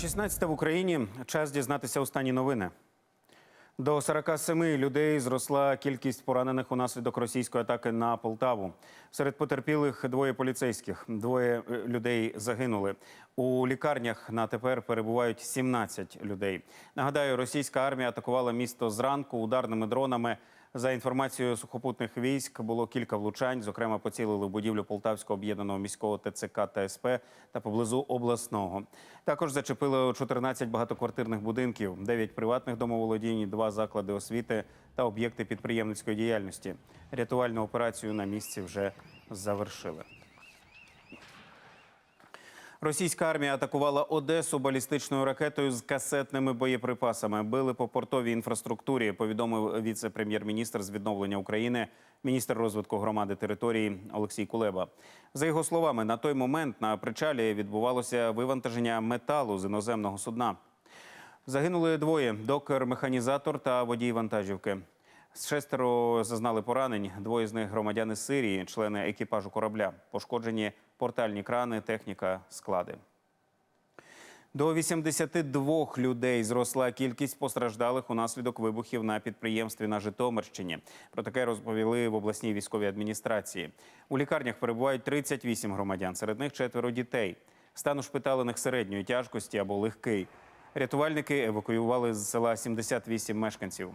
16 в Україні. Час дізнатися останні новини. До 47 людей зросла кількість поранених унаслідок російської атаки на Полтаву. Серед потерпілих двоє поліцейських, двоє е, людей загинули. У лікарнях на тепер перебувають 17 людей. Нагадаю, російська армія атакувала місто зранку ударними дронами. За інформацією сухопутних військ було кілька влучань. Зокрема, поцілили будівлю Полтавського об'єднаного міського ТЦК та СП та поблизу обласного. Також зачепили 14 багатоквартирних будинків, 9 приватних домоволодінь, 2 заклади освіти та об'єкти підприємницької діяльності. Рятувальну операцію на місці вже завершили. Російська армія атакувала Одесу балістичною ракетою з касетними боєприпасами. Били по портовій інфраструктурі. Повідомив віце-прем'єр-міністр з відновлення України, міністр розвитку громади території Олексій Кулеба. За його словами, на той момент на причалі відбувалося вивантаження металу з іноземного судна. Загинули двоє: докер-механізатор та водій вантажівки. Шестеро зазнали поранень. Двоє з них громадяни Сирії, члени екіпажу корабля. Пошкоджені портальні крани, техніка, склади. До 82 людей зросла кількість постраждалих унаслідок вибухів на підприємстві на Житомирщині. Про таке розповіли в обласній військовій адміністрації. У лікарнях перебувають 38 громадян, серед них четверо дітей. Стан ушпиталених середньої тяжкості або легкий. Рятувальники евакуювали з села 78 мешканців.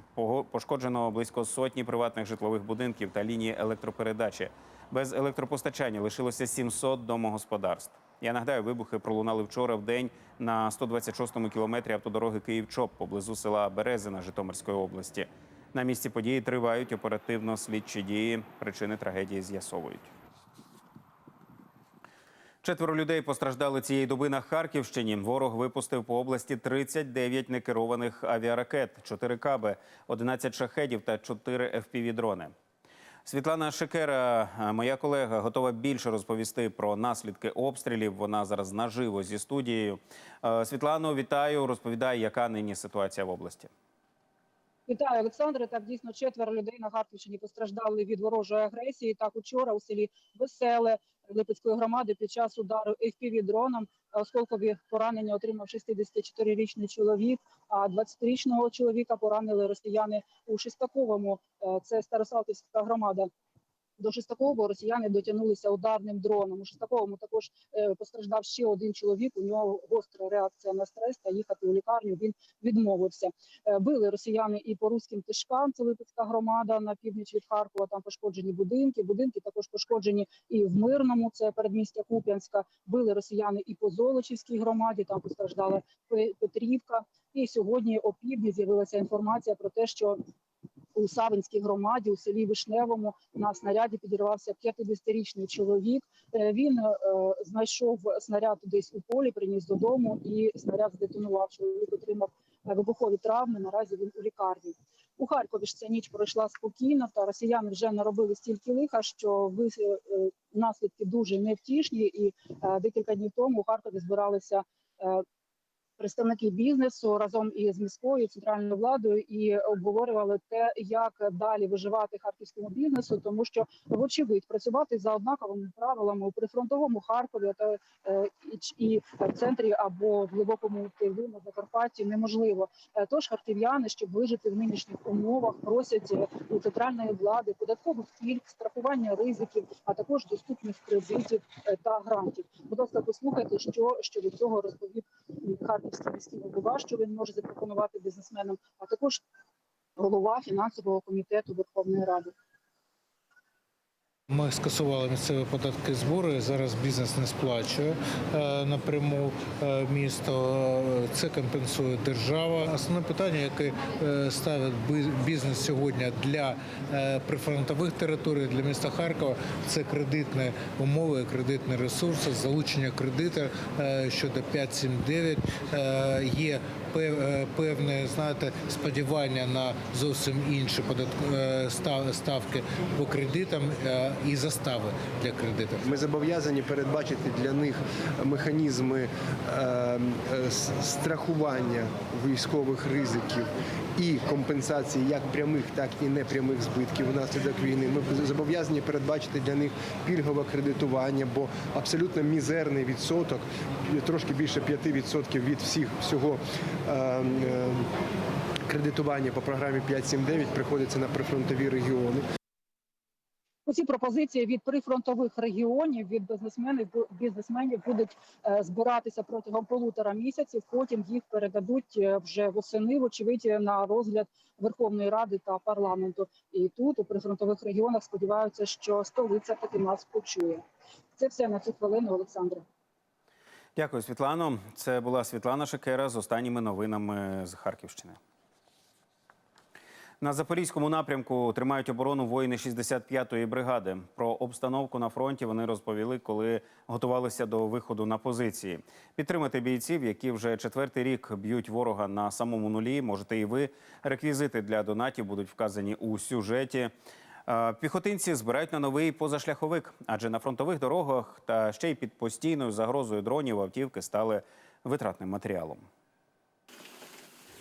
Пошкоджено близько сотні приватних житлових будинків та лінії електропередачі. Без електропостачання лишилося 700 домогосподарств. Я нагадаю, вибухи пролунали вчора в день на 126-му кілометрі автодороги Київ-Чоп поблизу села Березина Житомирської області. На місці події тривають оперативно-слідчі дії. Причини трагедії з'ясовують. Четверо людей постраждали цієї доби на Харківщині. Ворог випустив по області 39 некерованих авіаракет, 4 каби, 11 шахедів та 4 FPV-дрони. Світлана Шекера, е, моя колега, готова більше розповісти про наслідки обстрілів. Вона зараз наживо зі студією. Е, Світлано, вітаю. Розповідай, яка нині ситуація в області. Вітаю, Олександре. Так дійсно четверо людей на Харківщині постраждали від ворожої агресії. Так учора у селі Веселе Липецької громади під час удару fpv дроном осколкові поранення отримав 64-річний чоловік. А 20-річного чоловіка поранили росіяни у Шестаковому. Е, Це Старосалтівська громада. До Шестакового росіяни дотягнулися ударним дроном. У Шестаковому також е, постраждав ще один чоловік. У нього гостра реакція на стрес та їхати у лікарню він відмовився. Е, Били росіяни і по руським тишкам. Це Липецька громада на північ від Харкова. Там пошкоджені будинки. Будинки також пошкоджені і в мирному. Це передмістя Куп'янська. Били росіяни і по Золочівській громаді. Там постраждала Петрівка. І сьогодні о півдні з'явилася інформація про те, що у Савинській громаді у селі Вишневому на снаряді підірвався 50-річний чоловік. Е, Він е, знайшов снаряд десь у полі, приніс додому, і снаряд здетонував. Чоловік отримав е, вибухові травми. Наразі він у лікарні. У Харкові ж ця ніч пройшла спокійно, та росіяни вже наробили стільки лиха, що ви наслідки дуже невтішні. І декілька днів тому у Харкові збиралися. Представники бізнесу разом із міською центральною владою і обговорювали те, як далі виживати харківському бізнесу, тому що вочевидь працювати за однаковими правилами у прифронтовому Харкові та е, і в центрі або в глибокому тилу на Закарпатті неможливо. Е, Тож харків'яни, щоб вижити в нинішніх умовах, просять е, у центральної влади податкових пільг, страхування ризиків, а також доступних кредитів та грантів. Будь ласка, послухайте, що щодо цього розповів харківський міського голова, що він може запропонувати бізнесменам, а також голова фінансового комітету Верховної Ради. Ми скасували місцеві податки збори. Зараз бізнес не сплачує е, напряму е, місто. Е, Це компенсує держава. Основне питання, яке ставить бізнес сьогодні для прифронтових територій, для міста Харкова, це кредитні умови, кредитні ресурси, залучення кредиту е, щодо 5-7-9. Е, Є пев- певне, знаєте, сподівання на зовсім інші ставки по кредитам. І застави для кредитів. Ми зобов'язані передбачити для них механізми е, е, страхування військових ризиків і компенсації як прямих, так і непрямих збитків внаслідок війни. Ми зобов'язані передбачити для них пільгове кредитування, бо абсолютно мізерний відсоток, трошки більше 5% від всіх всього. е, Кредитування по програмі 5.7.9 приходиться на прифронтові регіони. Ці пропозиції від прифронтових регіонів від бізнесменів бізнесменів будуть е, збиратися протягом полутора місяців. Потім їх передадуть е, вже восени, вочевидь, на розгляд Верховної Ради та парламенту. І тут у прифронтових регіонах сподіваються, що столиця таки нас почує. Це все на цю хвилину, Олександре. Дякую, Світлано. Це була Світлана Шекера з останніми новинами з Харківщини. На запорізькому напрямку тримають оборону воїни 65-ї бригади. Про обстановку на фронті вони розповіли, коли готувалися до виходу на позиції. Підтримати бійців, які вже четвертий рік б'ють ворога на самому нулі. Можете і ви. Реквізити для донатів будуть вказані у сюжеті. Е, Піхотинці збирають на новий позашляховик, адже на фронтових дорогах та ще й під постійною загрозою дронів автівки стали витратним матеріалом.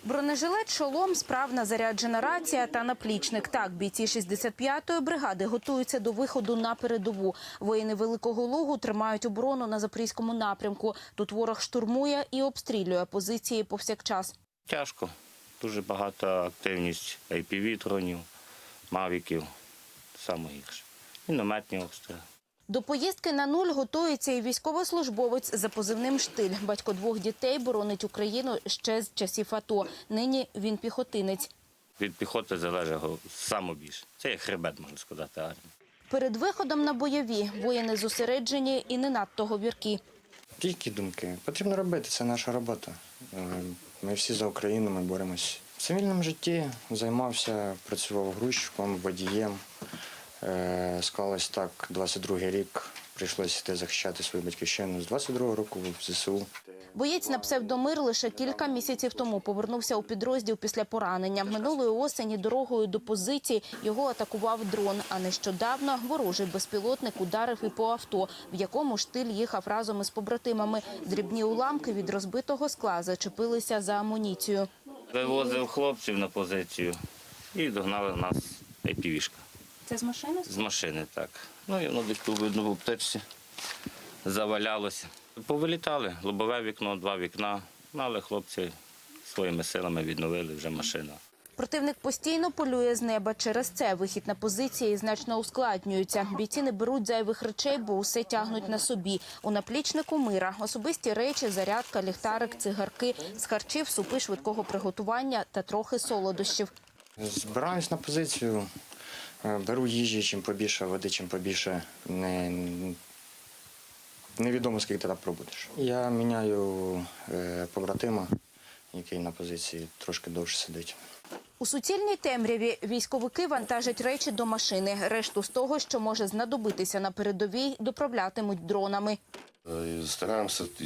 Бронежилет, шолом, справна заряджена рація та наплічник. Так, бійці 65-ї бригади готуються до виходу на передову. Воїни Великого Лугу тримають оборону на запорізькому напрямку. Тут ворог штурмує і обстрілює позиції повсякчас. Тяжко. Дуже багата активність IPV-дронів, мавіків. Саме гірше. Мінометні обстріли. До поїздки на нуль готується і військовослужбовець за позивним штиль. Батько двох дітей боронить Україну ще з часів АТО. Нині він піхотинець. Від піхоти залежить саме більше. Це як хребет, можна сказати, армії. Перед виходом на бойові воїни зосереджені і не надто говіркі. Які думки? Потрібно робити, це наша робота. Е, Ми всі за Україну, ми боремось. В цивільному житті займався, працював грузчиком, водієм. Е, Склалось так, 22-й рік прийшлося йти захищати свою батьківщину. З 22-го року в ЗСУ. Боєць на псевдомир лише кілька місяців тому повернувся у підрозділ після поранення. Минулої осені дорогою до позиції його атакував дрон. А нещодавно ворожий безпілотник ударив і по авто, в якому штиль їхав разом із побратимами. Дрібні уламки від розбитого скла зачепилися за амуніцію. Вивозив хлопців на позицію і догнали нас IPV-шка. Це з машини? З машини, так. Ну і воно десь тут видно в аптечці завалялося. Повилітали, лобове вікно, два вікна. Ну, але хлопці своїми силами відновили вже машину. Противник постійно полює з неба. Через це вихід на позиції значно ускладнюється. Бійці не беруть зайвих речей, бо усе тягнуть на собі. У наплічнику мира особисті речі, зарядка, ліхтарик, цигарки, з харчів, супи швидкого приготування та трохи солодощів. Збираюсь на позицію, беру їжі, чим побільше, води, чим побільше. Не, невідомо, скільки ти там пробудеш. Я міняю е, побратима, який на позиції трошки довше сидить. У суцільній темряві військовики вантажать речі до машини. Решту з того, що може знадобитися на передовій, доправлятимуть дронами. Е, Стараємося, е,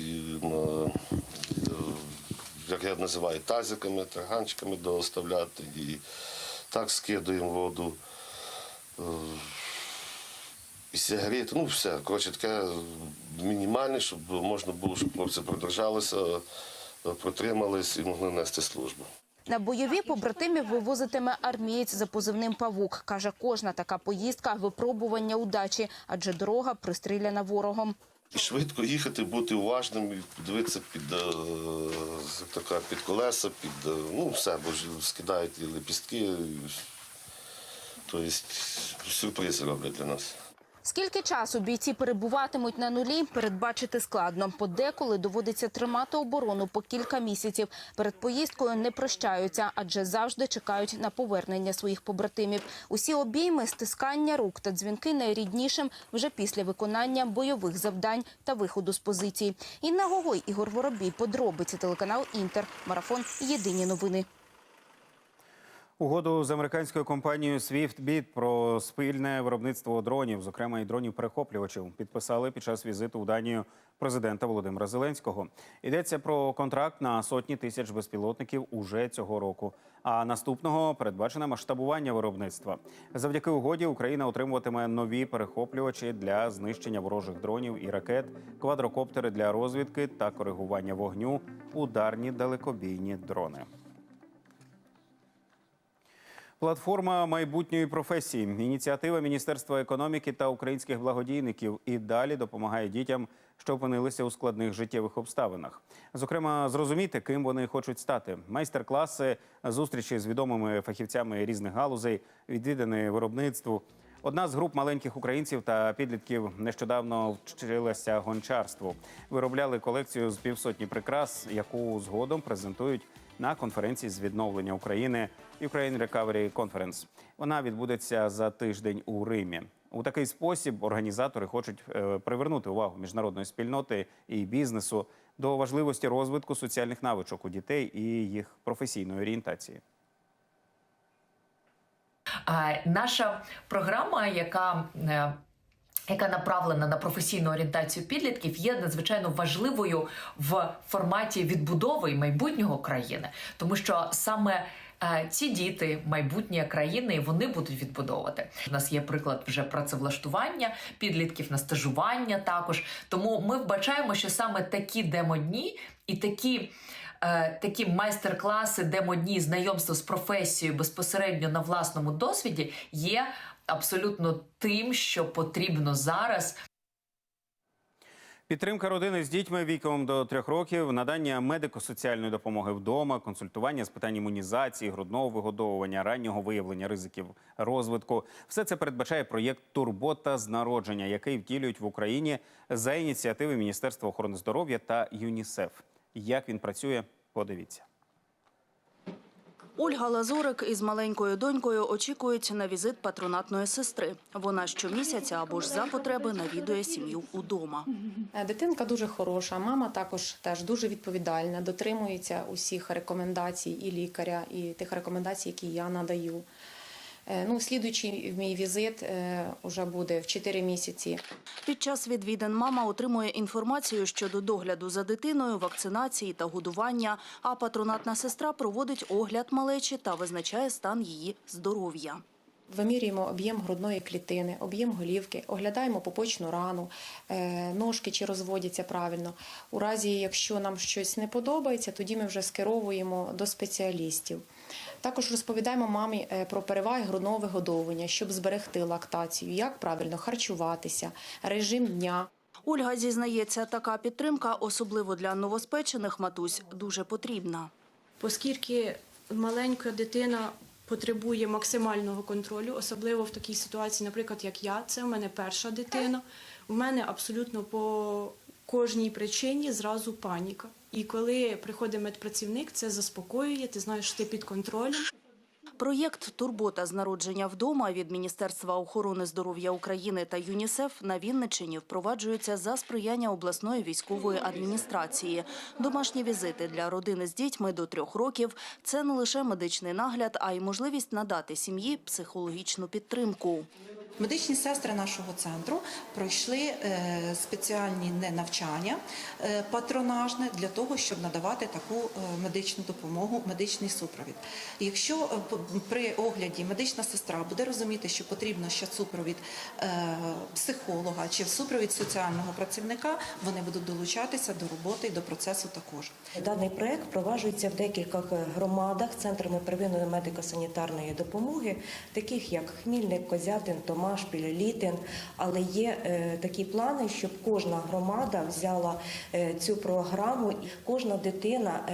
як я називаю, тазиками, таганчиками доставляти. І так скидуємо воду. Е, І сигарети, ну все. Коротше, таке мінімальне, щоб можна було, щоб хлопці продержалися, е, протримались і могли нести службу. На бойові побратимів вивозитиме армієць за позивним «Павук». Каже, кожна така поїздка – випробування удачі, адже дорога пристріляна ворогом. І швидко їхати, бути уважним, дивитися під, е, кажуть, під колеса, під ну все, бо скидають і лепістки. і, Тобто сюрпризи роблять для нас. Скільки часу бійці перебуватимуть на нулі, передбачити складно. Подеколи доводиться тримати оборону по кілька місяців. Перед поїздкою не прощаються, адже завжди чекають на повернення своїх побратимів. Усі обійми, стискання рук та дзвінки найріднішим вже після виконання бойових завдань та виходу з позицій. Інна Гогой, Ігор Воробій, подробиці телеканал Інтер. Марафон. Єдині новини. Угоду з американською компанією SwiftBit про спільне виробництво дронів, зокрема і дронів-перехоплювачів, підписали під час візиту в Данію президента Володимира Зеленського. Йдеться про контракт на сотні тисяч безпілотників уже цього року. А наступного передбачене масштабування виробництва. Завдяки угоді Україна отримуватиме нові перехоплювачі для знищення ворожих дронів і ракет, квадрокоптери для розвідки та коригування вогню, ударні далекобійні дрони. Платформа майбутньої професії, ініціатива Міністерства економіки та українських благодійників і далі допомагає дітям, що опинилися у складних життєвих обставинах. Зокрема, зрозуміти, ким вони хочуть стати. Майстер-класи, зустрічі з відомими фахівцями різних галузей, відвідини виробництву. Одна з груп маленьких українців та підлітків нещодавно вчилася гончарству. Виробляли колекцію з півсотні прикрас, яку згодом презентують на конференції з відновлення України Ukraine Recovery Conference. Вона відбудеться за тиждень у Римі. У такий спосіб організатори хочуть е, привернути увагу міжнародної спільноти і бізнесу до важливості розвитку соціальних навичок у дітей і їх професійної орієнтації. Наша програма, яка е, яка направлена на професійну орієнтацію підлітків, є надзвичайно важливою в форматі відбудови і майбутнього країни, тому що саме е, ці діти, майбутнє країни, вони будуть відбудовувати. У нас є приклад вже працевлаштування підлітків на стажування. Також тому ми вбачаємо, що саме такі демодні і такі. е, Такі майстер-класи, демо-дні, знайомство з професією безпосередньо на власному досвіді є абсолютно тим, що потрібно зараз Підтримка родини з дітьми віком до трьох років, надання медико-соціальної допомоги вдома, консультування з питань імунізації, грудного вигодовування, раннього виявлення ризиків розвитку. Все це передбачає проєкт Турбота з народження, який втілюють в Україні за ініціативи Міністерства охорони здоров'я та ЮНІСЕФ. Як він працює, подивіться. Ольга Лазурик із маленькою донькою очікують на візит патронатної сестри. Вона щомісяця або ж за потреби навідує сім'ю удома. Е, Дитинка дуже хороша, мама також теж дуже відповідальна, дотримується усіх рекомендацій і лікаря, і тих рекомендацій, які я надаю. Е, Ну, слідуючий мій візит вже буде в 4 місяці. Під час відвідин мама отримує інформацію щодо догляду за дитиною, вакцинації та годування. А патронатна сестра проводить огляд малечі та визначає стан її здоров'я. Вимірюємо об'єм грудної клітини, об'єм голівки, оглядаємо попочну рану, е, ножки чи розводяться правильно. У разі, якщо нам щось не подобається, тоді ми вже скеровуємо до спеціалістів. Також розповідаємо мамі е, про переваги грудного вигодовування, щоб зберегти лактацію, як правильно харчуватися, режим дня. Ольга зізнається, така підтримка, особливо для новоспечених матусь, дуже потрібна. оскільки маленька дитина потребує максимального контролю, особливо в такій ситуації, наприклад, як я, це в мене перша дитина. У мене абсолютно по кожній причині зразу паніка. І коли приходить медпрацівник, це заспокоює, ти знаєш, що ти під контролем. Проєкт Турбота з народження вдома від Міністерства охорони здоров'я України та ЮНІСЕФ на Вінниччині впроваджується за сприяння обласної військової адміністрації. Домашні візити для родини з дітьми до трьох років це не лише медичний нагляд, а й можливість надати сім'ї психологічну підтримку. Медичні сестри нашого центру пройшли е, спеціальні навчання е, патронажне для того, щоб надавати таку е, медичну допомогу, медичний супровід. Якщо при огляді медична сестра буде розуміти, що потрібно ще супровід психолога чи супровід соціального працівника, вони будуть долучатися до роботи і до процесу також. Даний проект впроваджується в декількох громадах центрами первинної медико-санітарної допомоги, таких як Хмільник, Козятин, Томаш, Пілілітин. Але є е, такі плани, щоб кожна громада взяла е, цю програму, і кожна дитина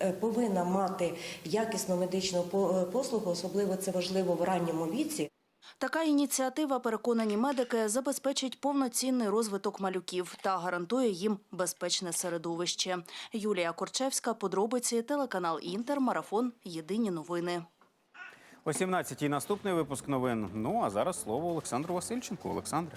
е, повинна мати якісну медичну по- послугу, особливо це важливо в ранньому віці. Така ініціатива, переконані медики, забезпечить повноцінний розвиток малюків та гарантує їм безпечне середовище. Юлія Корчевська, подробиці, телеканал Інтер, марафон. Єдині новини. О 17 наступний випуск новин. Ну а зараз слово Олександру Васильченку. Олександре,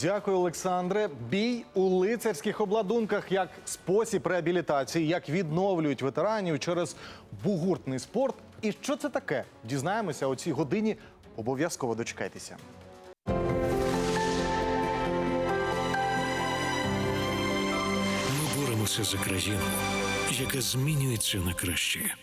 дякую, Олександре. Бій у лицарських обладунках як спосіб реабілітації, як відновлюють ветеранів через бугуртний спорт. І що це таке? Дізнаємося о цій годині. Обов'язково дочекайтеся. Ми боремося за країну, яка змінюється на краще.